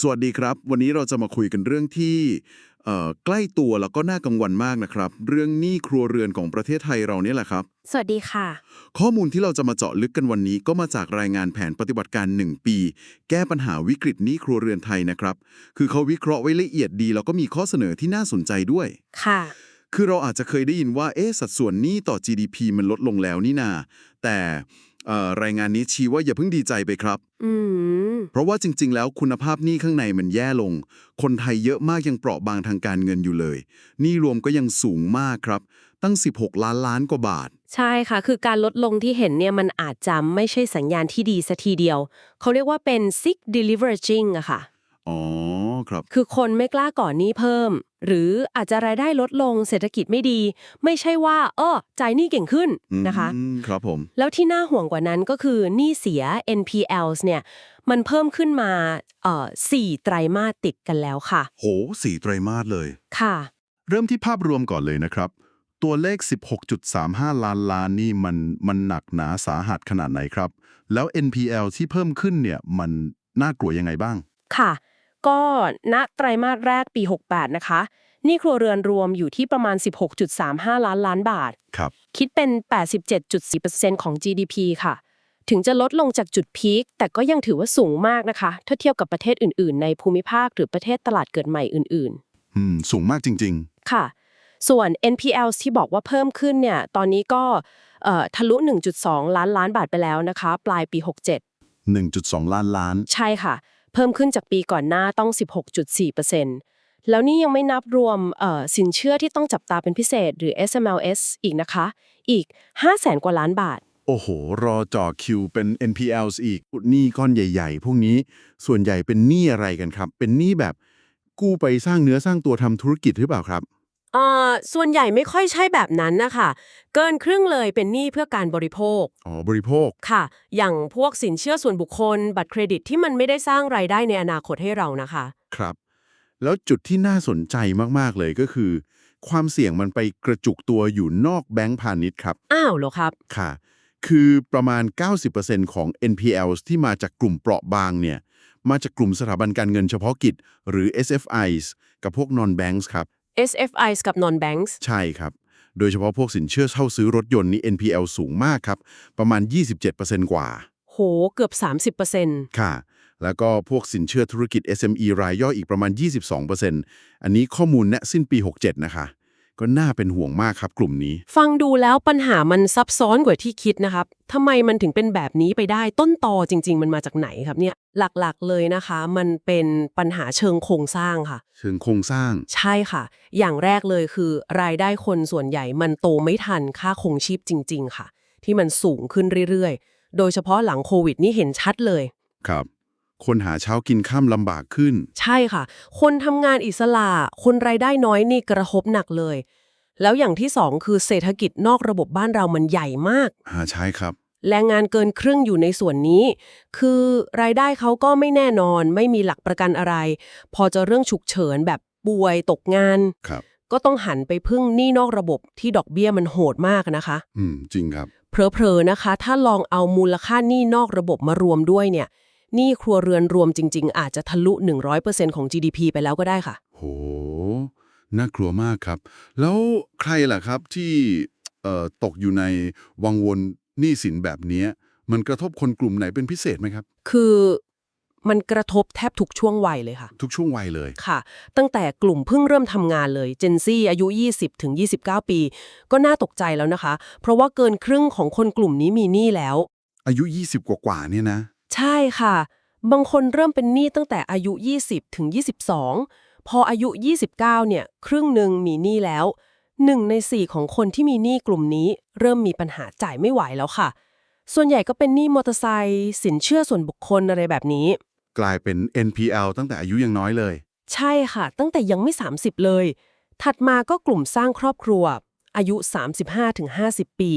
สวัสดีครับ วันนี้เราจะมาคุยกันเรื่องที่เอ่อใกล้ตัวแล้วก็น่ากังวลมากนะครับ เรื่องหนี้ครัวเรือนของประเทศไทยเราเนี่ยแหละครับ สวัสดีค่ะ ข้อมูลที่เราจะมาเจาะลึกกันวันนี้ก็มาจากรายงานแผนปฏิบัติการ 1 ปี แก้ปัญหาวิกฤตหนี้ครัวเรือนไทยนะครับ คือเขาวิเคราะห์ไว้ละเอียดดี แล้วก็มีข้อเสนอที่น่าสนใจด้วยค่ะ คือเราอาจจะเคยได้ยินว่าเอ๊ะสัดส่วนหนี้ต่อ GDP มันลดลงแล้วนี่นาแต่เอ่อ รายงานนี้ชี้ว่าอย่าเพิ่งดีใจไปครับ อืม เพราะว่าจริง ๆ แล้วคุณภาพหนี้ข้างในมันแย่ลง คนไทยเยอะมากยังเปราะบางทางการเงินอยู่เลยหนี้รวมก็ยังสูงมากครับ ตั้ง 16 ล้านล้านกว่าบาท ใช่ค่ะ คือการลดลงที่เห็นเนี่ยมันอาจจะไม่ใช่สัญญาณที่ดีสัทีเดียว เขาเรียกว่าเป็น sick deleveraging อะค่ะ อ๋อครับ คือคนไม่กล้าก่อนหนี้เพิ่ม หรืออาจจะรายได้ลดลงเศรษฐกิจไม่ดี ไม่ใช่ว่าเออจ่ายหนี้เก่งขึ้นอืมนะคะครับผม แล้วที่น่าห่วงกว่านั้นก็คือหนี้เสีย NPLs เนี่ยมันเพิ่มขึ้นมาเอ่อสี่ไตรมาสติดกันแล้วค่ะ โหสี่ไตรมาสเลย ค่ะ เริ่มที่ภาพรวมก่อนเลยนะครับ ตัวเลข 16.35 ล้านล้านนี่มันมันหนักหนาสาหัสขนาดไหนครับ แล้ว NPL ที่เพิ่มขึ้นเนี่ยมันน่ากลัวยังไงบ้าง ค่ะ ก็ณไตรมาสแรกปี 68 นะคะหนี้ครัวเรือนรวมอยู่ที่ประมาณ 16.35 ล้านล้านบาท ครับ คิดเป็น 87.4%ของ GDP ค่ะ ถึงจะลดลงจากจุดพีคแต่ก็ยังถือว่าสูงมากนะคะ ถ้าเทียบกับประเทศอื่น ๆ ในภูมิภาคหรือประเทศตลาดเกิดใหม่อื่น อืม สูงมากจริง ๆ ค่ะ ส่วน NPL ที่บอกว่าเพิ่มขึ้นเนี่ย ตอนนี้ก็เอ่อทะลุ 1.2 ล้านล้านบาทไปแล้วนะคะ ปลายปี 67ๆ1.2 ล้านล้าน ใช่ค่ะ เพิ่มขึ้นจากปีก่อนหน้าต้อง 16.4%แล้วนี่ยังไม่นับรวมเอ่อสินเชื่อที่ต้องจับตาเป็นพิเศษหรือ SMLS อีกนะคะ อีก 5 0 0แสนกว่าล้านบาท โอ้โห รอจ่อคิวเป็น NPLs อีกหนี้ก้อนใหญ่ ๆ พวกนี้ส่วนใหญ่เป็นหนี้อะไรกันครับ เป็นหนี้แบบกู้ไปสร้างเนื้อสร้างตัวทำธุรกิจหรือเปล่าครับ เอ่อส่วนใหญ่ไม่ค่อยใช่แบบนั้นนะคะเกินครึ่งเลยเป็นหนี้เพื่อการบริโภคอ๋อบริโภค ค่ะ อย่างพวกสินเชื่อส่วนบุคคล บัตรเครดิตที่มันไม่ได้สร้างรายได้ในอนาคตให้เรานะคะ ครับ แล้วจุดที่น่าสนใจมากๆเลยก็คือ ความเสี่ยงมันไปกระจุกตัวอยู่นอกแบงก์พาณิชย์ครับ อ้าวเหรอครับ ค่ะ คือประมาณ 90%ของ NPLs ที่มาจากกลุ่มเปราะบางเนี่ย มาจากกลุ่มสถาบันการเงินเฉพาะกิจ หรือ SFIs กับพวก non-banks ครับ SFIs กับ non-banks ใช่ครับ โดยเฉพาะพวกสินเชื่อเช่าซื้อรถยนต์นี่ NPL สูงมากครับ ประมาณ 27%กว่า โห เกือบ 30%ค่ะ แล้วก็พวกสินเชื่อธุรกิจ SME รายย่อยอีกประมาณ 22%อันนี้ข้อมูลณสิ้นปี 67 นะคะ ก็น่าเป็นห่วงมากครับกลุ่มนี้ ฟังดูแล้วปัญหามันซับซ้อนกว่าที่คิดนะครับทำไมมันถึงเป็นแบบนี้ไปได้ต้นตอจริง ๆ มันมาจากไหนครับเนี่ย หลักๆเลยนะคะ มันเป็นปัญหาเชิงโครงสร้างค่ะ เชิงโครงสร้าง ใช่ค่ะ อย่างแรกเลยคือ รายได้คนส่วนใหญ่มันโตไม่ทันค่าคงชีพจริง ๆ ค่ะ ที่มันสูงขึ้นเรื่อยๆ โดยเฉพาะหลังโควิดนี่เห็นชัดเลย ครับ คนหาเช้ากินข้ามลำบากขึ้น ใช่ค่ะ คนทำงานอิสระ คนรายได้น้อยนี่กระทบหนักเลย แล้วอย่างที่สองคือเศรษฐกิจนอกระบบบ้านเรามันใหญ่มากหาใช้ครับ แรงงานเกินครึ่งอยู่ในส่วนนี้ คือรายได้เขาก็ไม่แน่นอน ไม่มีหลักประกันอะไร พอจะเรื่องฉุกเฉินแบบป่วยตกงาน ครับ ก็ต้องหันไปพึ่งหนี้นอกระบบที่ดอกเบี้ยมันโหดมากนะคะ อืม จริงครับเพลอๆนะคะ ถ้าลองเอามูลค่าหนี้นอกระบบมารวมด้วยเนี่ย หนี้ครัวเรือนรวมจริง ๆ อาจจะทะลุ 100%ของ GDP ไปแล้วก็ได้ค่ะ โห น่ากลัวมากครับ แล้วใครล่ะครับที่เอ่อตกอยู่ในวังวนหนี้สินแบบเนี้ยมันกระทบคนกลุ่มไหนเป็นพิเศษไหมครับ คือมันกระทบแทบทุกช่วงวัยเลยค่ะ ทุกช่วงวัยเลย ค่ะ ตั้งแต่กลุ่มเพิ่งเริ่มทำงานเลยเจนซี่อายุ 20 ถึง 29 ปี ก็น่าตกใจแล้วนะคะ เพราะว่าเกินครึ่งของคนกลุ่มนี้มีหนี้แล้ว อายุ 20 กว่าๆเนี่ยนะ ใช่ค่ะ บางคนเริ่มเป็นหนี้ตั้งแต่อายุ 20 ถึง 22 พออายุ 29 เนี่ย ครึ่งหนึ่งมีหนี้แล้วหนึ่งในสี่ของคนที่มีหนี้กลุ่มนี้ เริ่มมีปัญหาจ่ายไม่ไหวแล้วค่ะ ส่วนใหญ่ก็เป็นหนี้มอเตอร์ไซค์สินเชื่อส่วนบุคคลอะไรแบบนี้ กลายเป็น NPL ตั้งแต่อายุยังน้อยเลย ใช่ค่ะ ตั้งแต่ยังไม่ 30 เลย ถัดมาก็กลุ่มสร้างครอบครัว อายุ 35-50 ปี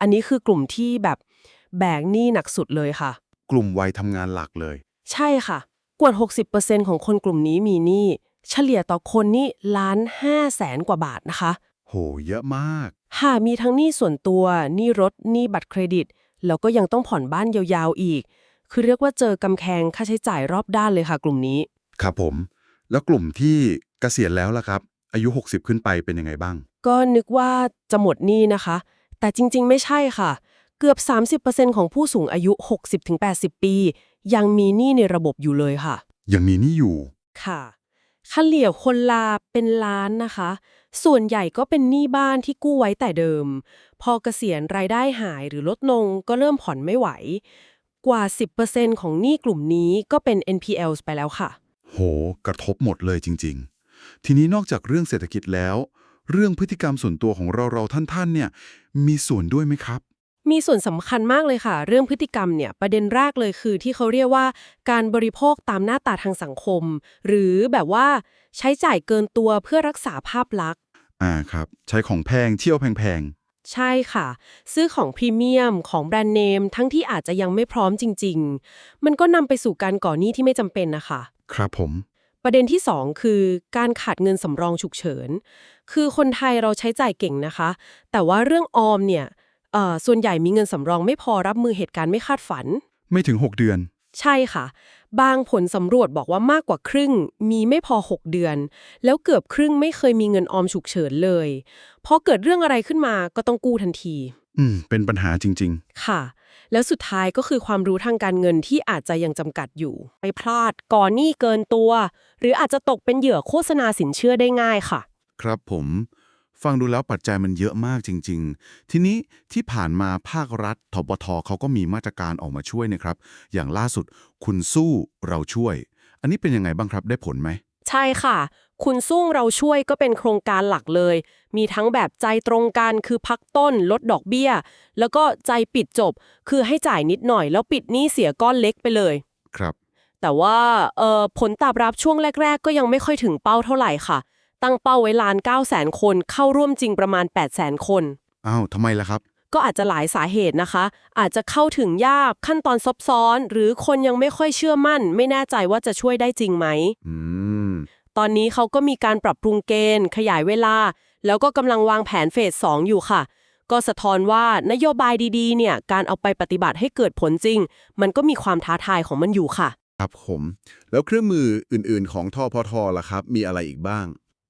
อันนี้คือกลุ่มที่แบบแบกหนี้หนักสุดเลยค่ะ กลุ่มวัยทำงานหลักเลย ใช่ค่ะ กว่า 60%ของคนกลุ่มนี้มีหนี้เฉลี่ยต่อคนนี่ล้านห้าแสนกว่าบาทนะคะ โห เยอะมากหากมีทั้งหนี้ส่วนตัวหนี้รถหนี้บัตรเครดิต แล้วก็ยังต้องผ่อนบ้านยาวๆอีก คือเรียกว่าเจอกำแพงค่าใช้จ่ายรอบด้านเลยค่ะ กลุ่มนี้ ครับผม แล้วกลุ่มที่เกษียณแล้วล่ะครับ อายุ 60 ขึ้นไปเป็นยังไงบ้าง ก็นึกว่าจะหมดหนี้นะคะ แต่จริงๆ ไม่ใช่ค่ะ เกือบ 30%ของผู้สูงอายุ 60-80 ปี ยังมีหนี้ในระบบอยู่เลยค่ะ ยังมีหนี่อยู่ ค่ะเฉลี่ยคนลาเป็นล้านนะคะ ส่วนใหญ่ก็เป็นหนี้บ้านที่กู้ไว้แต่เดิม พอเกษียณรายได้หายหรือลดลงก็เริ่มผ่อนไม่ไหว กว่า 10%ของหนี้กลุ่มนี้ก็เป็น NPLs ไปแล้วค่ะ โห กระทบหมดเลยจริง ๆ ทีนี้นอกจากเรื่องเศรษฐกิจแล้ว เรื่องพฤติกรรมส่วนตัวของเราเราท่านๆเนี่ยมีส่วนด้วยไหมครับ มีส่วนสำคัญมากเลยค่ะ เรื่องพฤติกรรมเนี่ยประเด็นแรกเลยคือที่เขาเรียกว่าการบริโภคตามหน้าตาทางสังคม หรือแบบว่าใช้จ่ายเกินตัวเพื่อรักษาภาพลักษณ์ อ่าครับ ใช้ของแพงเที่ยวแพงใช่ค่ะ ซื้อของพรีเมียมของแบรนด์เนม ทั้งที่อาจจะยังไม่พร้อมจริง ๆ มันก็นำไปสู่การก่อหนี้ที่ไม่จำเป็นนะคะ ๆ ครับผม ประเด็นที่ 2 คือการขาดเงินสำรองฉุกเฉิน คือคนไทยเราใช้จ่ายเก่งนะคะ แต่ว่าเรื่องออมเนี่ย เอ่อส่วนใหญ่มีเงินสำรองไม่พอรับมือเหตุการณ์ไม่คาดฝัน ไม่ถึง 6 เดือน ใช่ค่ะ บางผลสำรวจบอกว่ามากกว่าครึ่ง มีไม่พอ 6 เดือน แล้วเกือบครึ่งไม่เคยมีเงินออมฉุกเฉินเลยพอเกิดเรื่องอะไรขึ้นมาก็ต้องกู้ทันที อืม เป็นปัญหาจริง ค่ะ แล้วสุดท้ายก็คือความรู้ทางการเงินที่อาจจะยังจำกัดอยู่ ไปพลาดก่อนหนี้เกินตัว หรืออาจจะตกเป็นเหยื่อโฆษณาสินเชื่อได้ง่ายค่ะครับผม ฟังดูแล้วปัจจัยมันเยอะมากจริง ๆ ทีนี้ที่ผ่านมาภาครัฐทบทเขาก็มีมาตรการออกมาช่วยนะครับ อย่างล่าสุด คุณสู้เราช่วย อันนี้เป็นยังไงบ้างครับได้ผลไหม ใช่ค่ะ คุณซุ่งเราช่วยก็เป็นโครงการหลักเลย มีทั้งแบบใจตรงกันคือพักต้น ลดดอกเบี้ย แล้วก็ใจปิดจบ คือให้จ่ายนิดหน่อย แล้วปิดหนี้เสียก้อนเล็กไปเลยครับ แต่ว่าเอ่อผลตอบรับช่วงแรก ๆ ก็ยังไม่ค่อยถึงเป้าเท่าไหร่ค่ะ ตั้งเป้าไว้ล้าน9แสนคน เข้าร่วมจริงประมาณ 8 0 0แสนคน อ้าวทำไมล่ะครับ ก็อาจจะหลายสาเหตุนะคะ อาจจะเข้าถึงยากขั้นตอนซับซ้อน หรือคนยังไม่ค่อยเชื่อมั่น ไม่แน่ใจว่าจะช่วยได้จริงไหม อืม ตอนนี้เขาก็มีการปรับปรุงเกณฑ์ ขยายเวลา แล้วก็กำลังวางแผนเฟสสองอยู่ค่ะ ก็สะท้อนว่านโยบายดีๆ เนี่ย การเอาไปปฏิบัติให้เกิดผลจริง มันก็มีความท้าทายของมันอยู่ค่ะ ครับผม แล้วเครื่องมืออื่นๆ ของทพทล่ะครับ มีอะไรอีกบ้าง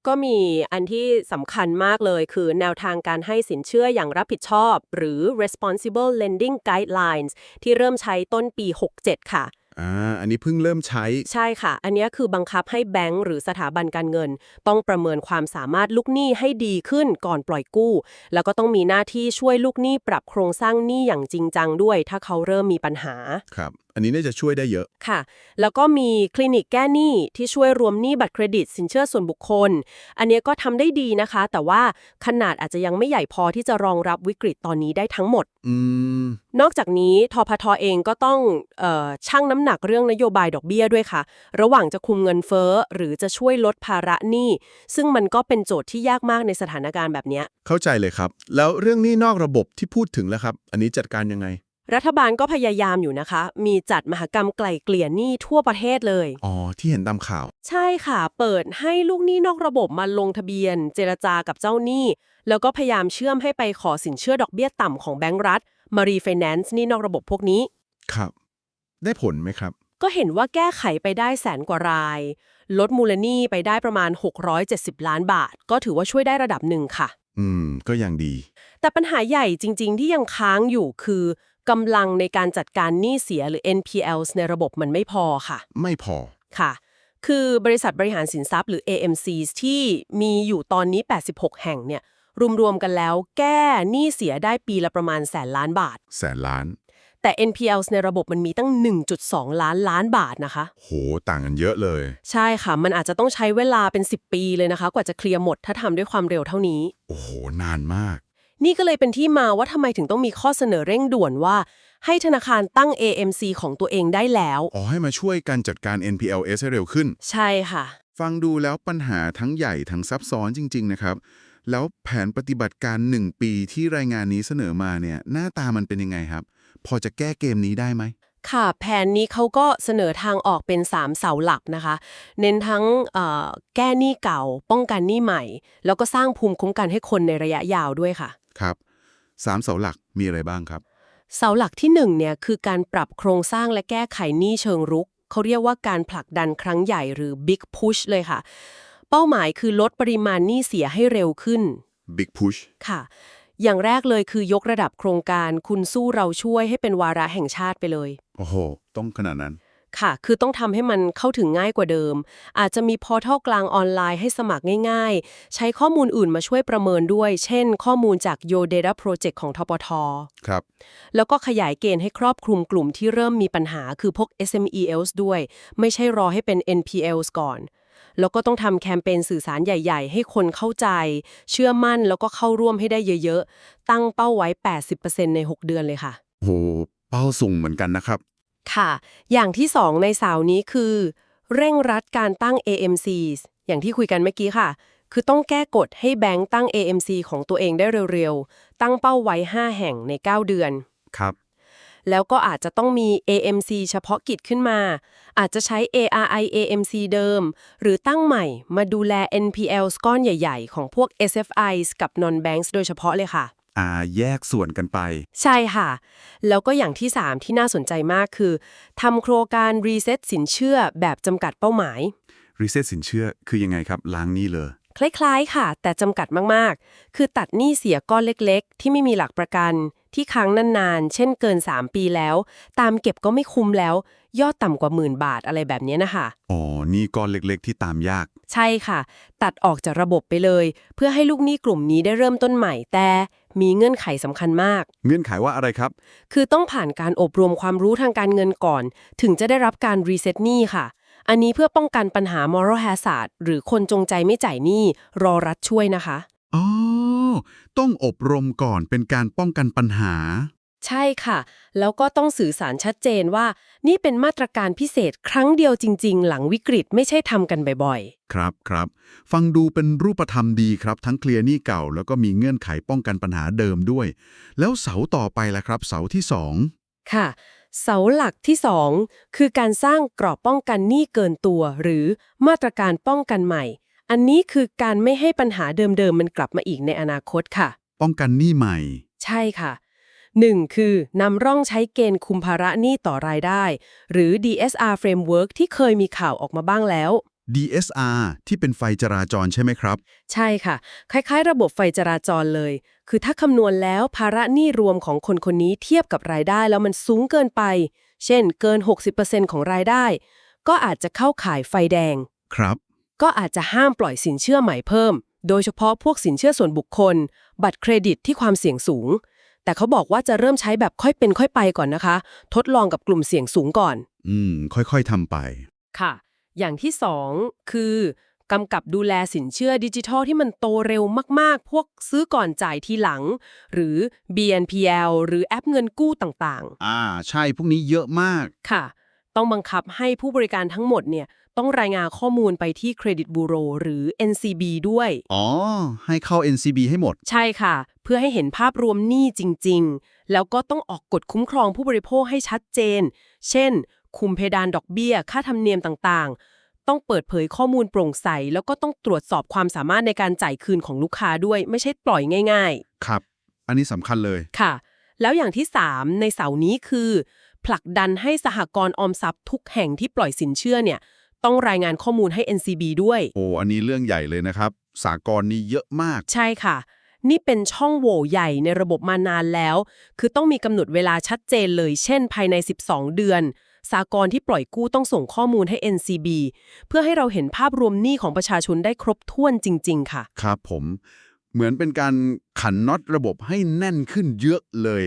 ก็มีอันที่สำคัญมากเลยคือแนวทางการให้สินเชื่ออย่างรับผิดชอบ หรือ responsible lending guidelines ที่เริ่มใช้ต้นปี 67 ค่ะอ่าอันนี้เพิ่งเริ่มใช้ ใช่ค่ะ อันเนี้ยคือบังคับให้แบงก์หรือสถาบันการเงิน ต้องประเมินความสามารถลูกหนี้ให้ดีขึ้นก่อนปล่อยกู้ แล้วก็ต้องมีหน้าที่ช่วยลูกหนี้ปรับโครงสร้างหนี้อย่างจริงจังด้วย ถ้าเขาเริ่มมีปัญหาครับ อันนี้น่าจะช่วยได้เยอะ ค่ะ แล้วก็มีคลินิกแก้หนี้ที่ช่วยรวมหนี้บัตรเครดิต สินเชื่อส่วนบุคคล อันเนี้ยก็ทำได้ดีนะคะ แต่ว่าขนาดอาจจะยังไม่ใหญ่พอที่จะรองรับวิกฤตตอนนี้ได้ทั้งหมด อืม นอกจากนี้ทพทเองก็ต้องเออชั่งน้ำหนักเรื่องนโยบายดอกเบี้ยด้วยค่ะ ระหว่างจะคุมเงินเฟ้อ หรือจะช่วยลดภาระหนี้ซึ่งมันก็เป็นโจทย์ที่ยากมากในสถานการณ์แบบเนี้ย เข้าใจเลยครับ แล้วเรื่องหนี้นอกระบบที่พูดถึงแล้วครับ อันนี้จัดการยังไง รัฐบาลก็พยายามอยู่นะคะ มีจัดมหกรรมไกล่เกลี่ยหนี้ทั่วประเทศเลย อ๋อ ที่เห็นตามข่าว ใช่ค่ะ เปิดให้ลูกหนี้นอกระบบมาลงทะเบียน เจรจากับเจ้าหนี้ แล้วก็พยายามเชื่อมให้ไปขอสินเชื่อดอกเบี้ยต่ำของแบงก์รัฐมารีไฟแนนซ์หนี้นอกระบบพวกนี้ ครับ ได้ผลไหมครับ ก็เห็นว่าแก้ไขไปได้แสนกว่าราย ลดมูลหนี้ไปได้ประมาณ 670 ล้านบาท ก็ถือว่าช่วยได้ระดับหนึ่งค่ะ อืม ก็ยังดี แต่ปัญหาใหญ่จริง ๆ ที่ยังค้างอยู่คือ กำลังในการจัดการหนี้เสียหรือ NPLs ในระบบมันไม่พอค่ะ ไม่พอค่ะ คือบริษัทบริหารสินทรัพย์หรือ AMCs ที่มีอยู่ตอนนี้ 86 แห่งเนี่ยรวมๆกันแล้วแก้หนี้เสียได้ปีละประมาณแสนล้านบาท แสนล้าน แต่ NPLs ในระบบมันมีตั้ง 1.2 ล้านล้านบาทนะคะ โหต่างกันเยอะเลย ใช่ค่ะ มันอาจจะต้องใช้เวลาเป็น 10 ปีเลยนะคะ กว่าจะเคลียร์หมดถ้าทำด้วยความเร็วเท่านี้ โอ้โห นานมาก นี่ก็เลยเป็นที่มาว่าทำไมถึงต้องมีข้อเสนอเร่งด่วนว่า ให้ธนาคารตั้ง AMC ของตัวเองได้แล้ว อ๋อให้มาช่วยการจัดการ NPLS ให้เร็วขึ้น ใช่ค่ะ ฟังดูแล้วปัญหาทั้งใหญ่ทั้งซับซ้อนจริง ๆ นะครับ แล้วแผนปฏิบัติการ 1 ปีที่รายงานนี้เสนอมาเนี่ยหน้าตามันเป็นยังไงครับ พอจะแก้เกมนี้ได้ไหมค่ะ แผนนี้เขาก็เสนอทางออกเป็น 3 เสาหลักนะคะ เน้นทั้งเอ่อแก้หนี้เก่า ป้องกันหนี้ใหม่ แล้วก็สร้างภูมิคุ้มกันให้คนในระยะยาวด้วยค่ะ ครับสามเสาหลักมีอะไรบ้างครับ เสาหลักที่หนึ่งเนี่ยคือการปรับโครงสร้างและแก้ไขหนี้เชิงรุก เขาเรียกว่าการผลักดันครั้งใหญ่หรือ Big Push เลยค่ะ เป้าหมายคือลดปริมาณหนี้เสียให้เร็วขึ้น Big Push ค่ะ อย่างแรกเลยคือยกระดับโครงการคุณสู้เราช่วยให้เป็นวาระแห่งชาติไปเลย โอ้โห ต้องขนาดนั้น ค่ะ คือต้องทำให้มันเข้าถึงง่ายกว่าเดิม อาจจะมีพอร์ทัลกลางออนไลน์ให้สมัครง่าย ๆ ใช้ข้อมูลอื่นมาช่วยประเมินด้วย เช่น ข้อมูลจาก Yo Data Project ของทปทครับ แล้วก็ขยายเกณฑ์ให้ครอบคลุมกลุ่มที่เริ่มมีปัญหาคือพวก SMEs ด้วย ไม่ใช่รอให้เป็น NPLs ก่อนแล้วก็ต้องทำแคมเปญสื่อสารใหญ่ ๆ ให้คนเข้าใจ เชื่อมั่นแล้วก็เข้าร่วมให้ได้เยอะ ๆ ตั้งเป้าไว้ 80%ใน 6 เดือนเลยค่ะ โห เป้าสูงเหมือนกันนะครับ ค่ะ อย่างที่2ในสาวนี้คือ เร่งรัดการตั้ง AMCs อย่างที่คุยกันเมื่อกี้ค่ะ คือต้องแก้กฎให้แบงก์ตั้ง AMC ของตัวเองได้เร็วๆ ตั้งเป้าไว้ 5 แห่งใน 9 เดือน ครับ แล้วก็อาจจะต้องมี AMC เฉพาะกิจขึ้นมา อาจจะใช้ ARI AMC เดิม หรือตั้งใหม่มาดูแล NPL ก้อนใหญ่ ๆ ของพวก SFIs กับ Non-Banks โดยเฉพาะเลยค่ะ อ่าแยกส่วนกันไป ใช่ค่ะ แล้วก็อย่างที่ 3 ที่น่าสนใจมากคือทำโครงการรีเซ็ตสินเชื่อแบบจำกัดเป้าหมาย รีเซ็ตสินเชื่อคือยังไงครับล้างหนี้เลย คล้ายๆค่ะ แต่จำกัดมากๆ คือตัดหนี้เสียก้อนเล็กๆ ที่ไม่มีหลักประกัน ที่ค้างนานๆ เช่นเกิน 3 ปีแล้ว ตามเก็บก็ไม่คุ้มแล้ว ยอดต่ำกว่าหมื่นบาทอะไรแบบนี้นะคะ อ๋อนี่ก้อนเล็กๆ ที่ตามยาก ใช่ค่ะ ตัดออกจากระบบไปเลย เพื่อให้ลูกหนี้กลุ่มนี้ได้เริ่มต้นใหม่แต่ มีเงื่อนไขสำคัญมาก เงื่อนไขว่าอะไรครับ คือต้องผ่านการอบรมความรู้ทางการเงินก่อน ถึงจะได้รับการรีเซ็ตหนี้ค่ะ อันนี้เพื่อป้องกันปัญหา moral hazard หรือคนจงใจไม่จ่ายหนี้รอรัฐช่วยนะคะ อ๋อ ต้องอบรมก่อนเป็นการป้องกันปัญหา ใช่ค่ะ แล้วก็ต้องสื่อสารชัดเจนว่า นี่เป็นมาตรการพิเศษครั้งเดียวจริง ๆ หลังวิกฤตไม่ใช่ทำกันบ่อยครับครับ ฟังดูเป็นรูปธรรมดีครับ ทั้งเคลียร์หนี้เก่า แล้วก็มีเงื่อนไขป้องกันปัญหาเดิมด้วย แล้วเสาต่อไปล่ะครับ เสาที่สองๆค่ะ เสาหลักที่ 2 คือการสร้างกรอบป้องกันหนี้เกินตัว หรือมาตรการป้องกันใหม่ อันนี้คือการไม่ให้ปัญหาเดิมๆมันกลับมาอีกในอนาคตค่ะ ป้องกันหนี้ใหม่ ใช่ค่ะ 1. คือนำร่องใช้เกณฑ์คุมภาระหนี้ต่อรายได้ หรือ DSR framework ที่เคยมีข่าวออกมาบ้างแล้ว DSR ที่เป็นไฟจราจรใช่ไหมครับ ใช่ค่ะ คล้ายๆ ระบบไฟจราจรเลย คือถ้าคำนวณแล้วภาระหนี้รวมของคนคนนี้เทียบกับรายได้แล้วมันสูงเกินไป เช่น เกิน 60%ของรายได้ ก็อาจจะเข้าข่ายไฟแดง ครับ ก็อาจจะห้ามปล่อยสินเชื่อใหม่เพิ่ม โดยเฉพาะพวกสินเชื่อส่วนบุคคล บัตรเครดิตที่ความเสี่ยงสูง แต่เขาบอกว่าจะเริ่มใช้แบบค่อยเป็นค่อยไปก่อนนะคะ ทดลองกับกลุ่มเสี่ยงสูงก่อน อืม ค่อยๆทำไป ค่ะ อย่างที่ 2 คือกำกับดูแลสินเชื่อดิจิทัลที่มันโตเร็วมากๆ พวกซื้อก่อนจ่ายทีหลัง หรือ BNPL หรือแอปเงินกู้ต่างอ่า ใช่ พวกนี้เยอะมากๆค่ะ ต้องบังคับให้ผู้บริการทั้งหมดเนี่ย ต้องรายงานข้อมูลไปที่เครดิตบูโรหรือ NCB ด้วย อ๋อ ให้เข้า NCB ให้หมด ใช่ค่ะ เพื่อให้เห็นภาพรวมหนี้จริง ๆ แล้วก็ต้องออกกฎคุ้มครองผู้บริโภคให้ชัดเจน เช่น คุมเพดานดอกเบี้ย ค่าธรรมเนียมต่างๆ ต้องเปิดเผยข้อมูลโปร่งใส แล้วก็ต้องตรวจสอบความสามารถในการจ่ายคืนของลูกค้าด้วย ไม่ใช่ปล่อยง่ายครับ อันนี้สำคัญเลยๆค่ะ แล้วอย่างที่ 3 ในเสาร์นี้คือ ผลักดันให้สหกรณ์ออมทรัพย์ทุกแห่งที่ปล่อยสินเชื่อเนี่ย ต้องรายงานข้อมูลให้ NCB ด้วย โอ้ อันนี้เรื่องใหญ่เลยนะครับ สากลนี้เยอะมาก ใช่ค่ะ นี่เป็นช่องโหว่ใหญ่ในระบบมานานแล้ว คือต้องมีกำหนดเวลาชัดเจนเลย เช่น ภายใน 12 เดือน สากลที่ปล่อยกู้ต้องส่งข้อมูลให้ NCB เพื่อให้เราเห็นภาพรวมหนี้ของประชาชนได้ครบถ้วนจริง ๆ ค่ะ ครับผม เหมือนเป็นการขันน็อตระบบให้แน่นขึ้นเยอะเลย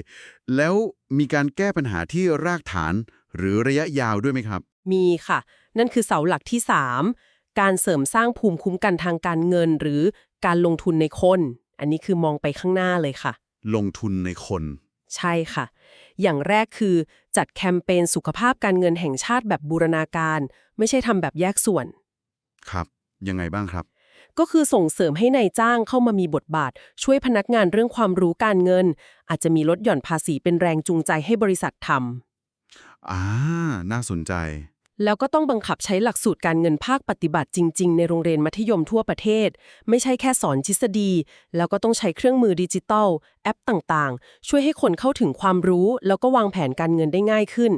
แล้วมีการแก้ปัญหาที่รากฐานหรือระยะยาวด้วยไหมครับ มีค่ะ นั่นคือเสาหลักที่ 3 การเสริมสร้างภูมิคุ้มกันทางการเงิน หรือการลงทุนในคน อันนี้คือมองไปข้างหน้าเลยค่ะ ลงทุนในคน ใช่ค่ะ อย่างแรกคือจัดแคมเปญสุขภาพการเงินแห่งชาติแบบบูรณาการ ไม่ใช่ทำแบบแยกส่วน ครับ ยังไงบ้างครับก็คือส่งเสริมให้ในายจ้างเข้ามามีบทบาท ช่วยพนักงานเรื่องความรู้การเงิน อาจจะมีลดหย่อนภาษีเป็นแรงจูงใจให้บริษัททอ่า น่าสนใจำ แล้วก็ต้องบังคับใช้หลักสูตรการเงินภาคปฏิบัติจริง ๆ ในโรงเรียนมัธยมทั่วประเทศ ไม่ใช่แค่สอนทฤษฎี แล้วก็ต้องใช้เครื่องมือดิจิตอลแอปต่างๆ ช่วยให้คนเข้าถึงความรู้ แล้วก็วางแผนการเงินได้ง่ายขึ้น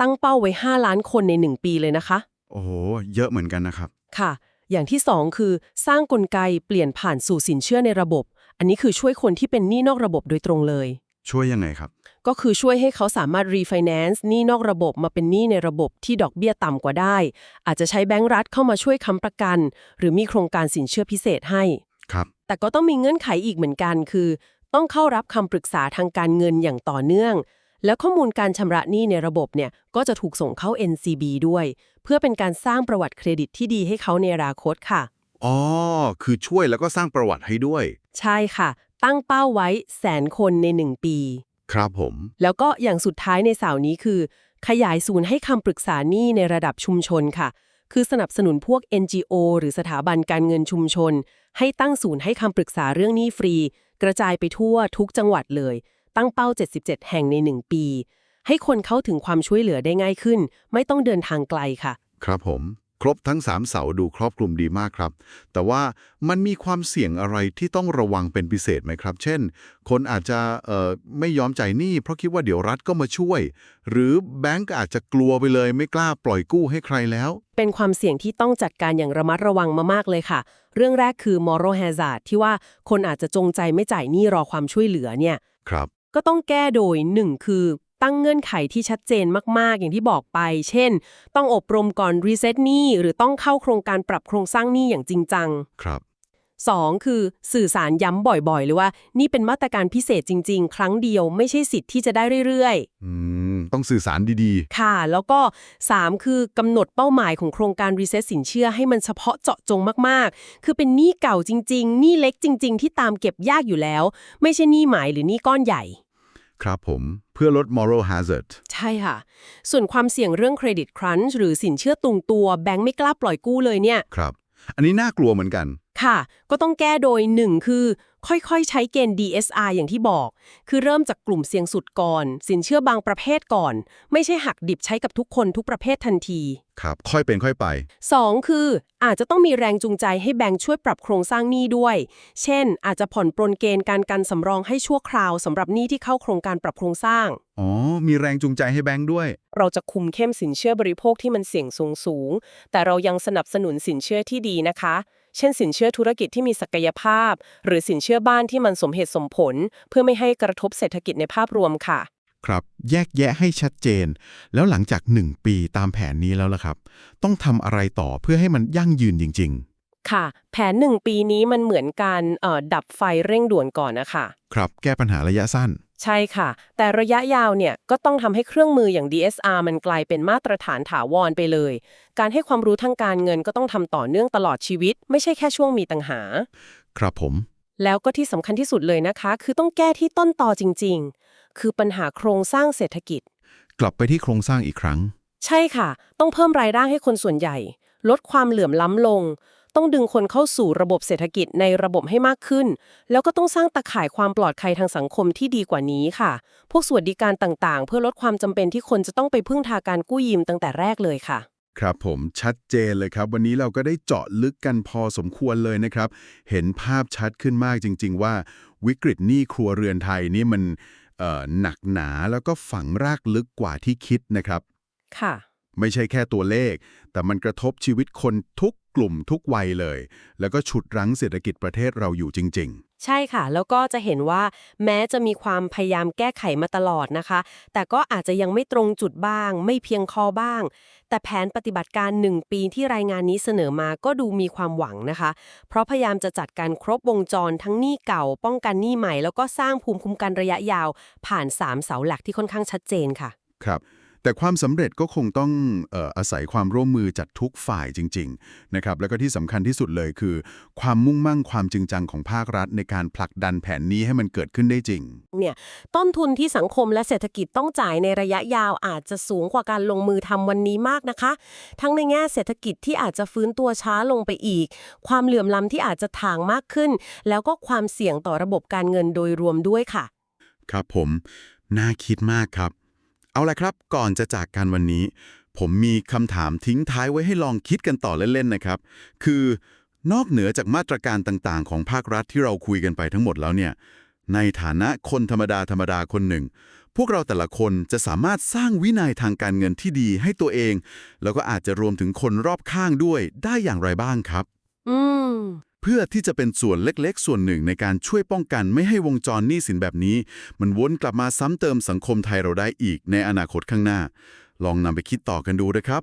ตั้งเป้าไว้ 5 ล้านคนใน 1 ปีเลยนะคะ โอ้โห เยอะเหมือนกันนะครับ ค่ะ อย่างที่ 2 คือ สร้างกลไกเปลี่ยนผ่านสู่สินเชื่อในระบบ อันนี้คือช่วยคนที่เป็นหนี้นอกระบบโดยตรงเลย ช่วยยังไงครับ ก็คือช่วยให้เขาสามารถรีไฟแนนซ์หนี้นอกระบบมาเป็นหนี้ในระบบที่ดอกเบี้ยต่ำกว่าได้ อาจจะใช้แบงก์รัฐเข้ามาช่วยค้ำประกัน หรือมีโครงการสินเชื่อพิเศษให้ ครับ แต่ก็ต้องมีเงื่อนไขอีกเหมือนกัน คือ ต้องเข้ารับคำปรึกษาทางการเงินอย่างต่อเนื่อง แล้วข้อมูลการชำระหนี้ในระบบเนี่ยก็จะถูกส่งเข้า NCB ด้วย เพื่อเป็นการสร้างประวัติเครดิตที่ดีให้เขาในอนาคตค่ะ อ๋อ คือช่วยแล้วก็สร้างประวัติให้ด้วย ใช่ค่ะ ตั้งเป้าไว้แสนคนใน 1 ปี ครับผม แล้วก็อย่างสุดท้ายในสาวนี้คือ ขยายศูนย์ให้คำปรึกษาหนี้ในระดับชุมชนค่ะ คือสนับสนุนพวก NGO หรือสถาบันการเงินชุมชน ให้ตั้งศูนย์ให้คำปรึกษาเรื่องหนี้ฟรี กระจายไปทั่วทุกจังหวัดเลย ตั้งเป้า 77 แห่งใน 1 ปี ให้คนเข้าถึงความช่วยเหลือได้ง่ายขึ้น ไม่ต้องเดินทางไกลค่ะ ครับผม ครบทั้ง 3 เสาดูครอบคลุมดีมากครับ แต่ว่ามันมีความเสี่ยงอะไรที่ต้องระวังเป็นพิเศษไหมครับ เช่น คนอาจจะเอ่อไม่ยอมจ่ายหนี้เพราะคิดว่าเดี๋ยวรัฐก็มาช่วย หรือแบงก์ก็อาจจะกลัวไปเลยไม่กล้าปล่อยกู้ให้ใครแล้ว เป็นความเสี่ยงที่ต้องจัดการอย่างระมัดระวังมามากเลยค่ะ เรื่องแรกคือ moral hazard ที่ว่าคนอาจจะจงใจไม่จ่ายหนี้รอความช่วยเหลือเนี่ย ครับ ก็ต้องแก้โดย 1 คือ ตั้งเงื่อนไขที่ชัดเจนมาก ๆ อย่างที่บอกไป เช่น ต้องอบรมก่อนรีเซ็ตหนี้หรือต้องเข้าโครงการปรับโครงสร้างหนี้อย่างจริงจัง ครับ 2 คือสื่อสารย้ำบ่อยๆ เลยว่า นี่เป็นมาตรการพิเศษจริง ๆ ครั้งเดียวไม่ใช่สิทธิ์ที่จะได้เรื่อยอืม ต้องสื่อสารดีๆ ค่ะ แล้วก็ 3 คือกำหนดเป้าหมายของโครงการรีเซ็ตสินเชื่อให้มันเฉพาะเจาะจงมากๆ คือเป็นหนี้เก่าจริง ๆ หนี้เล็กจริง ๆ ที่ตามเก็บยากอยู่แล้ว ไม่ใช่หนี้ใหม่หรือหนี้ก้อนใหญ่ ๆ ครับผม เพื่อลด moral hazard ใช่ค่ะ ส่วนความเสี่ยงเรื่องเครดิตครันช์หรือสินเชื่อตุงตัวแบงค์ไม่กล้าปล่อยกู้เลยเนี่ย ครับ อันนี้น่ากลัวเหมือนกัน ค่ะ ก็ต้องแก้โดย 1 คือ ค่อยๆ ใช้เกณฑ์ DSR อย่างที่บอก คือเริ่มจากกลุ่มเสี่ยงสุดก่อน สินเชื่อบางประเภทก่อน ไม่ใช่หักดิบใช้กับทุกคนทุกประเภททันที ครับ ค่อยเป็นค่อยไป 2 คือ อาจจะต้องมีแรงจูงใจให้แบงค์ช่วยปรับโครงสร้างหนี้ด้วย เช่น อาจจะผ่อนปรนเกณฑ์การกันสำรองให้ชั่วคราวสำหรับหนี้ที่เข้าโครงการปรับโครงสร้าง อ๋อ มีแรงจูงใจให้แบงค์ด้วย เราจะคุมเข้มสินเชื่อบริโภคที่มันเสี่ยงสูงสูงแต่เรายังสนับสนุนสินเชื่อที่ดีนะคะ เช่นสินเชื่อธุรกิจที่มีศักยภาพ หรือสินเชื่อบ้านที่มันสมเหตุสมผล เพื่อไม่ให้กระทบเศรษฐกิจในภาพรวมค่ะ ครับ แยกแยะให้ชัดเจน แล้วหลังจาก 1 ปีตามแผนนี้แล้วล่ะครับ ต้องทำอะไรต่อเพื่อให้มันยั่งยืนจริงค่ะ แผนหนึ่งปีนี้มันเหมือนการเอ่อดับไฟเร่งด่วนก่อนนะคะๆครับ แก้ปัญหาระยะสั้น ใช่ค่ะ แต่ระยะยาวเนี่ยก็ต้องทำให้เครื่องมืออย่าง DSR มันกลายเป็นมาตรฐานถาวรไปเลย การให้ความรู้ทางการเงินก็ต้องทำต่อเนื่องตลอดชีวิต ไม่ใช่แค่ช่วงมีตังหา ครับผม แล้วก็ที่สำคัญที่สุดเลยนะคะ คือต้องแก้ที่ต้นตอจริง ๆ คือปัญหาโครงสร้างเศรษฐกิจ กลับไปที่โครงสร้างอีกครั้ง ใช่ค่ะ ต้องเพิ่มรายได้ให้คนส่วนใหญ่ ลดความเหลื่อมล้ำลง ต้องดึงคนเข้าสู่ระบบเศรษฐกิจในระบบให้มากขึ้น แล้วก็ต้องสร้างตะข่ายความปลอดภัยทางสังคมที่ดีกว่านี้ค่ะ พวกสวัสดิการต่างๆ เพื่อลดความจำเป็นที่คนจะต้องไปพึ่งทางการกู้ยืมตั้งแต่แรกเลยค่ะ ครับผมชัดเจนเลยครับ วันนี้เราก็ได้เจาะลึกกันพอสมควรเลยนะครับ เห็นภาพชัดขึ้นมากจริง ๆ ว่า วิกฤตหนี้ครัวเรือนไทยนี่มันเอ่อหนักหนาแล้วก็ฝังรากลึกกว่าที่คิดนะครับ ค่ะ ไม่ใช่แค่ตัวเลข แต่มันกระทบชีวิตคนทุก กลุ่มทุกวัยเลย แล้วก็ฉุดรั้งเศรษฐกิจประเทศเราอยู่จริงใช่ค่ะ แล้วก็จะเห็นว่าแม้จะมีความพยายามแก้ไขมาตลอดนะคะ แต่ก็อาจจะยังไม่ตรงจุดบ้าง ไม่เพียงพอบ้าง แต่แผนปฏิบัติการ 1 ปีที่รายงานนี้เสนอมาก็ดูมีความหวังนะคะ เพราะพยายามจะจัดการครบวงจรทั้งหนี้เก่า ป้องกันหนี้ใหม่ แล้วก็สร้างภูมิคุ้มกันระยะยาว ผ่าน 3 เสาหลักที่ค่อนข้างชัดเจนค่ะๆครับ แต่ความสำเร็จก็คงต้องเอ่ออาศัยความร่วมมือจากทุกฝ่ายจริงๆนะครับแล้วก็ที่สำคัญที่สุดเลยคือ ความมุ่งมั่งความจริงจังของภาครัฐ ในการผลักดันแผนนี้ให้มันเกิดขึ้นได้จริงเนี่ยต้นทุนที่สังคมและเศรษฐกิจต้องจ่ายในระยะยาวอาจจะสูงกว่าการลงมือทำวันนี้มากนะคะ ทั้งในแง่เศรษฐกิจที่อาจจะฟื้นตัวช้าลงไปอีก ความเหลื่อมล้ำที่อาจจะถ่างมากขึ้น แล้วก็ความเสี่ยงต่อระบบการเงินโดยรวมด้วยค่ะ ครับผม น่าคิดมากครับ เอาละครับ ก่อนจะจากกันวันนี้ ผมมีคำถามทิ้งท้ายไว้ให้ลองคิดกันต่อเล่นๆนะครับ คือนอกเหนือจากมาตรการต่างๆ ของภาครัฐที่เราคุยกันไปทั้งหมดแล้วเนี่ย ในฐานะคนธรรมดาธรรมดาคนหนึ่ง พวกเราแต่ละคนจะสามารถสร้างวินัยทางการเงินที่ดีให้ตัวเอง แล้วก็อาจจะรวมถึงคนรอบข้างด้วยได้อย่างไรบ้างครับ อืม เพื่อที่จะเป็นส่วนเล็กๆ ส่วนหนึ่งในการช่วยป้องกันไม่ให้วงจรหนี้สินแบบนี้ มันวนกลับมาซ้ำเติมสังคมไทยเราได้อีกในอนาคตข้างหน้า ลองนำไปคิดต่อกันดูนะครับ